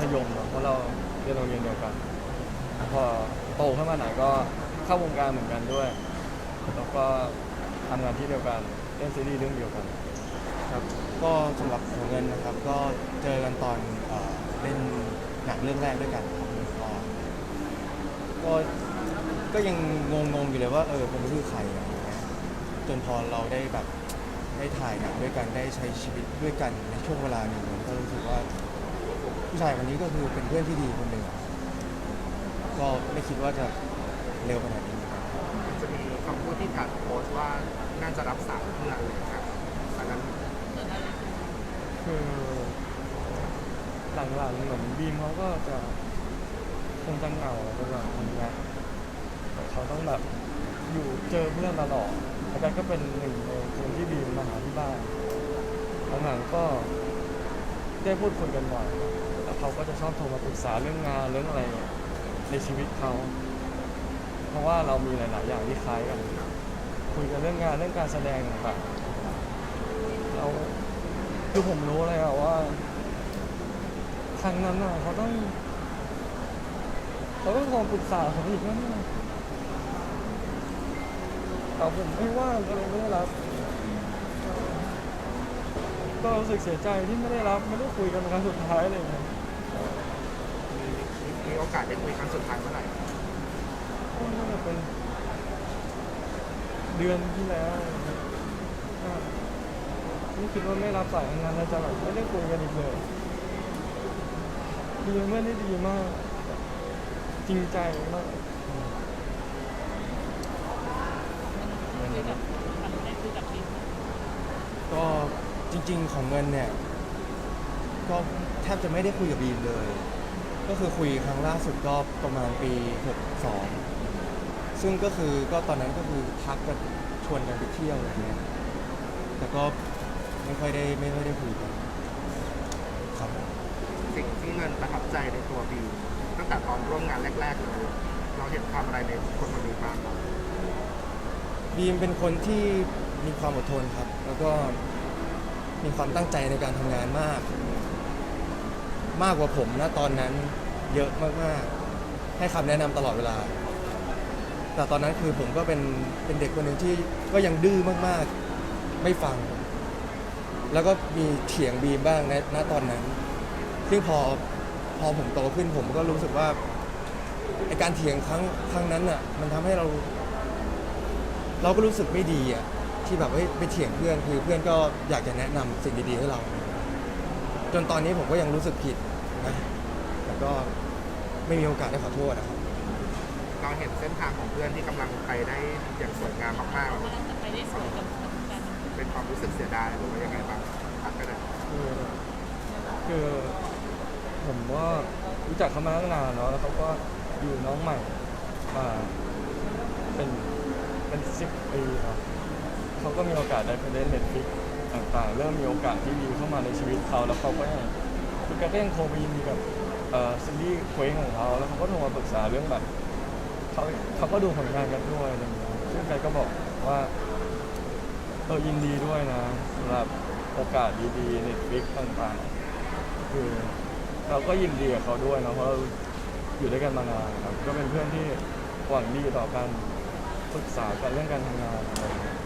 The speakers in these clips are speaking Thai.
ธยมเนอะเพราะเราเรียนโรงเรียนเดียวกันพอโตขึ้นมาหน่อยก็เข้าวงการเหมือนกันด้วย แล้วก็ทำงานที่เดียวกันเล่นซีรีส์เรื่องเดียวกัน ครับก็สำหรับหัวเงินนะครับก็เจอกันตอนเอ่อเล่นหนังเรื่องแรกด้วยกันครับก็ก็ก็ยังงงๆอยู่เลยว่าเออเป็นชื่อใครอะไรอย่างเงี้ยจนพอเราได้แบบได้ถ่ายหนังด้วยกันได้ใช้ชีวิตด้วยกันในช่วงเวลาหนึ่งมันก็รู้สึกว่า ผู้ชายคนนี้ก็คือเป็นเพื่อนที่ดีคนหนึ่งอะก็ไม่คิดว่าจะเร็วขนาดนี้ครับจะมีคำพูดที่การโพสต์ว่าน่าจะรับสารเพื่อนเลยครับอันนั้นคือหลังๆเหมือนบีมเขาก็จะคงจะเหงาระหว่างทำงานแต่เขาต้องแบบอยู่เจอเพื่อนตลอดแล้วกันก็เป็นหนึ่งในคนที่บีมมาหาที่บ้านหลังๆก็ ได้พูดคุยกันบ่อยแล้วเขาก็จะชอบโทรมาปรึกษาเรื่องงานเรื่องอะไรในชีวิตเขา เพราะว่าเรามีหลาย ๆ อย่างที่คล้ายกัน คุยกันเรื่องงานเรื่องการแสดงต่างๆเราคือผมรู้เลยอะว่าครั้งนั้นอะเขาต้องเขาต้องโทรปรึกษาผมอีกว่าเนี่ยแต่ผมไม่ว่างก็เลยไม่ได้รับ ก็รู้สึกเสียใจที่ไม่ได้รับไม่ได้คุยกันเป็นครั้งสุดท้ายเลยนะมีมีโอกาสได้คุยครั้งสุดท้ายเมื่อไหร่ก็น่าจะเป็นเดือนที่แล้วก็ไม่คิดว่าไม่รับสายงานแล้วจะแบบไม่ได้คุยกันอีกเลยดีเมื่อได้ดีมาก จริงใจมากก็ จริง ๆ ของเงินเนี่ย ก็แทบจะไม่ได้คุยกับบีมเลย ก็คือคุยครั้งล่าสุดก็ประมาณปี 62 ซึ่งก็คือก็ตอนนั้นก็คือทักกันชวนกันไปเที่ยวอะไรเงี้ยแต่ก็ไม่ค่อยได้ไม่ค่อยได้คุยกันครับสิ่งที่เงินประทับใจในตัวบีตั้งแต่ตอนร่วมงานแรกๆเลยเราเห็นความอะไรในคนคนนี้บ้างครับบีมเป็นคนที่มีความอดทนครับ แล้วก็ มีความตั้งใจในการทำงานมาก มากกว่าผมนะตอนนั้นเยอะมากๆ ให้คำแนะนำตลอดเวลา แต่ตอนนั้นคือผมก็เป็นเป็นเด็กคนหนึ่งที่ก็ยังดื้อมากๆ ไม่ฟัง แล้วก็มีเถียงบีมบ้างในณตอนนั้น ซึ่งพอพอผมโตขึ้นผมก็รู้สึกว่าไอการเถียงครั้งครั้งนั้นอะมันทำให้เรา เราก็รู้สึกไม่ดีอะ ที่แบบเฮ้ยไปเถียงเพื่อนคือเพื่อนก็อยากจะแนะนำสิ่งดีๆให้เรา จนตอนนี้ผมก็ยังรู้สึกผิดนะแต่ก็ไม่มีโอกาสได้ขอโทษนะครับ เราเห็นเส้นทางของเพื่อนที่กำลังไปได้อย่างสวยงามมากๆกำลังจะไปได้สวยกับกันเป็นความรู้สึกเสียดายหรือว่ายังไงบ้างครับก็ได้คือคือผมว่ารู้จักเขามาตั้งนานเนาะแล้วเขาก็อยู่น้องใหม่มาเป็นเป็นสิบปีครับ เขาก็มีโอกาสได้ไปเล่นเน็ตฟิกต่างๆ เริ่มมีโอกาสที่ดีเข้ามาในชีวิตเขาแล้วเขาก็ยังคือแกก็ยังโทรไปยินดีกับเอ่อซีรีส์เคว้งของเขาแล้วเขาก็โทรมาปรึกษาเรื่องแบบเขาเขาก็ดูผลงานกันด้วยอะไรอย่างเงี้ยซึ่งแกก็บอกว่าเออยินดีด้วยนะสำหรับโอกาสดีๆ Netflix ต่างๆ คือเราก็ยินดีกับเขาด้วยนะเพราะเราอยู่ด้วยกันมานานครับก็เป็นเพื่อนที่หวังดีต่อกันปรึกษากันเรื่องการทำงานอะไรอย่างเงี้ย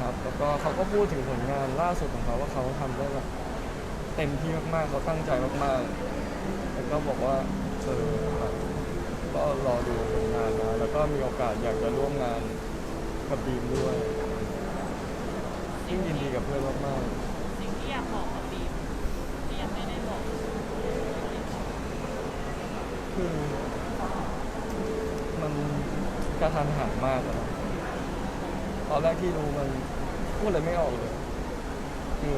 ครับ แล้วก็เขาก็พูดถึงผลงานล่าสุดของเขาว่าเขาทำได้แบบเต็มที่มากๆ เขาตั้งใจมากๆ แล้วก็บอกว่าเออแบบก็รอดูผลงานนะ แล้วก็มีโอกาสอยากจะร่วมงานกับบีมด้วยยิ่งยินดีกับเพื่อนมากสิ่งที่อยากบอกกับบีมที่ยังไม่ได้บอกๆคือมันกระทันหันมากอะนะ ตอนแรกที่รู้มันพูดอะไรไม่ออกเลย คือ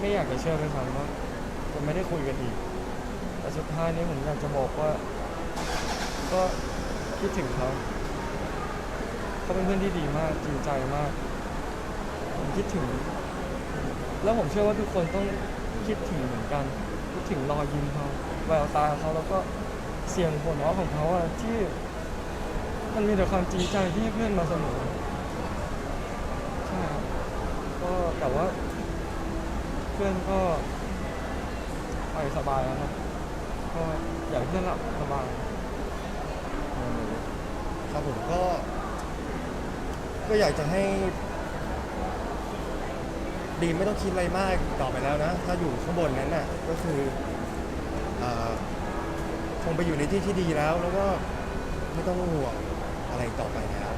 ไม่อยากจะเชื่อเลยซ้ำว่าจะไม่ได้คุยกันอีก แต่สุดท้ายนี้ผมอยากจะบอกว่า ก็คิดถึงเขาเขาเป็นเพื่อนที่ดีมากจริงใจมาก ผมคิดถึง แล้วผมเชื่อว่าทุกคนต้องคิดถึงเหมือนกัน คิดถึงรอยยิ้มเขาแววตาเขาแล้วก็เสียงหัวเราะของเขาอะที่ มันมีแต่ความจริงใจที่ให้เพื่อนมาเสมอใช่ครับก็ แต่ว่าเพื่อนก็เอาสบายแล้วครับก็อยากให้เพื่อนหลับสบายครับผมก็ ก็อยากจะให้ ดีมไม่ต้องคิดอะไรมากต่อไปแล้วนะ ถ้าอยู่ข้างบนนั้นน่ะก็คืออาคงไปอยู่ในที่ที่ดีแล้ว แล้วก็ไม่ต้องห่วงอะไรต่อไปแล้ว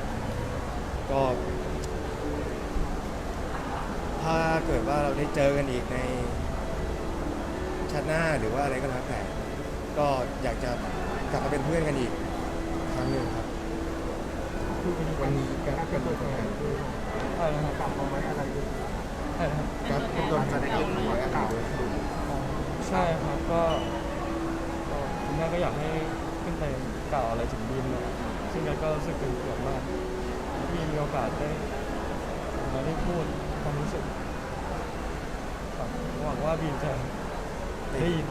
ก็ ถ้าเกิดว่าเราได้เจอกันอีกในชาติหน้าหรือว่าอะไรก็แล้วแต่ ก็อยากจะกลับมาเป็นเพื่อนกันอีกครั้งหนึ่งครับวันนี้การเป็นตัวแทนคือะครับกลับมาไว้อะไรด้วยใช่ครับการเป็นตัวจะได้ยื่นไว้อะไรด้วยใช่ครับก็คุณแม่ก็อยากให้ขึ้นไปกล่าวอะไรถึงบีมเลยซึ่งกก็รู้สึกเป็นเกียรติมากที่มีโอกาสได้มาได้พูด รู้สึกหวังว่าบีมจะได้ยิน